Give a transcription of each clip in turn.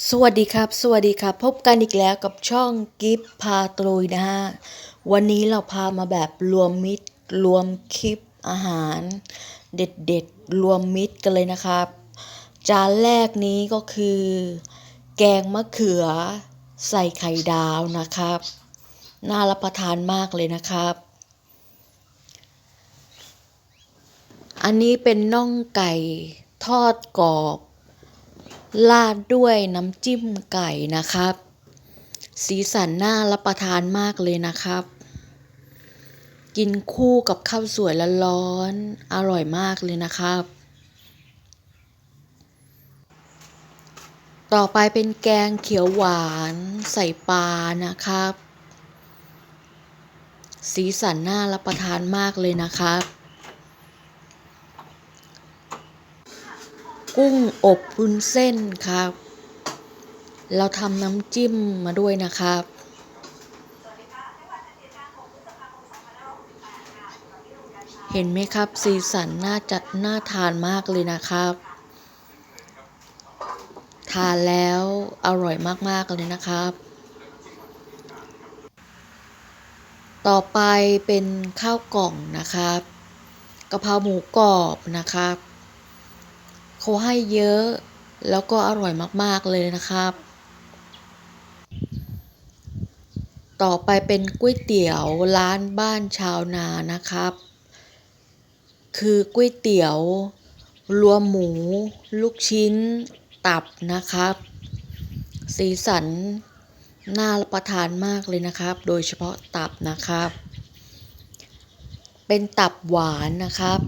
สวัสดีครับ สวัสดีครับพบกันอีกแล้วกับช่องกิฟพาตรุยนะฮะวันนี้เราพามาแบบรวมมิตรรวมคลิปอาหาร เด็ดๆ รวมมิตรกันเลยนะครับ จานแรกนี้ก็คือ แกงมะเขือใส่ไข่ดาวนะครับ น่ารับประทานมากเลยนะครับ อันนี้เป็นน่องไก่ทอดกรอบ ราดด้วยน้ำจิ้มไก่นะครับ สีสันน่ารับประทานมากเลยนะครับ กินคู่กับข้าวสวยร้อนๆอร่อยมากเลยนะครับ ต่อไปเป็นแกงเขียวหวานใส่ปลานะครับ สีสันน่ารับประทานมากเลยนะครับ กุ้งอบวุ้นเส้นครับ เราทำน้ำจิ้มมาด้วยนะครับ เห็นไหมครับสีสันน่าจะน่าทานมากเลยนะครับ ทานแล้วอร่อยมาก ๆ เลยนะครับ ต่อไปเป็นข้าวกล่องนะครับกะเพราหมูกรอบนะครับ เขาให้เยอะ แล้วก็อร่อยมากๆเลยนะครับ ต่อไปเป็นก๋วยเตี๋ยวร้านบ้านชาวนานะครับ คือก๋วยเตี๋ยว รวมหมู ลูกชิ้น ตับนะครับ สีสันน่ารับประทานมากเลยนะครับ โดยเฉพาะตับนะครับ เป็นตับหวานนะครับ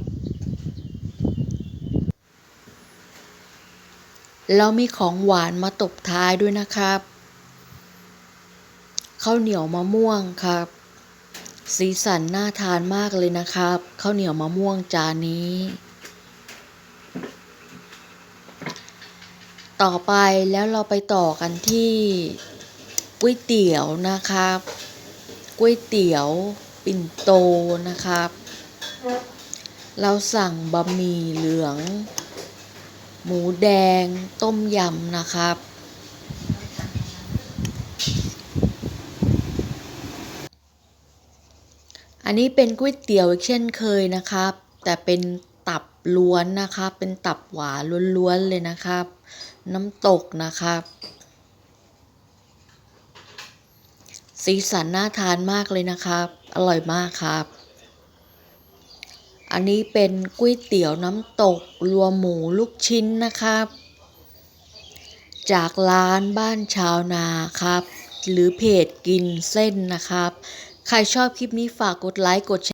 แล้วมีของหวานมาตบท้ายด้วยนะครับข้าวเหนียวมะม่วงครับ สีสันน่าทานมากเลยนะครับข้าวเหนียวมะม่วงจานนี้ ต่อไปแล้วเราไปต่อกันที่ก๋วยเตี๋ยวนะครับก๋วยเตี๋ยวปิ่นโตนะครับ เราสั่งบะหมี่เหลือง หมูแดงต้มยำนะครับ อันนี้เป็นก๋วยเตี๋ยวอีกเช่นเคยนะครับ แต่เป็นตับล้วนนะครับ เป็นตับหวานล้วนๆเลยนะครับ น้ำตกนะครับ สีสันน่าทานมากเลยนะครับ อร่อยมากครับ อันนี้เป็นก๋วยเตี๋ยวน้ำตกรวมหมูลูกชิ้นนะครับ จากร้านบ้านชาวนาครับ หรือเพจกินเส้นนะครับ ใครชอบคลิปนี้ฝากกดไลค์กดแชร์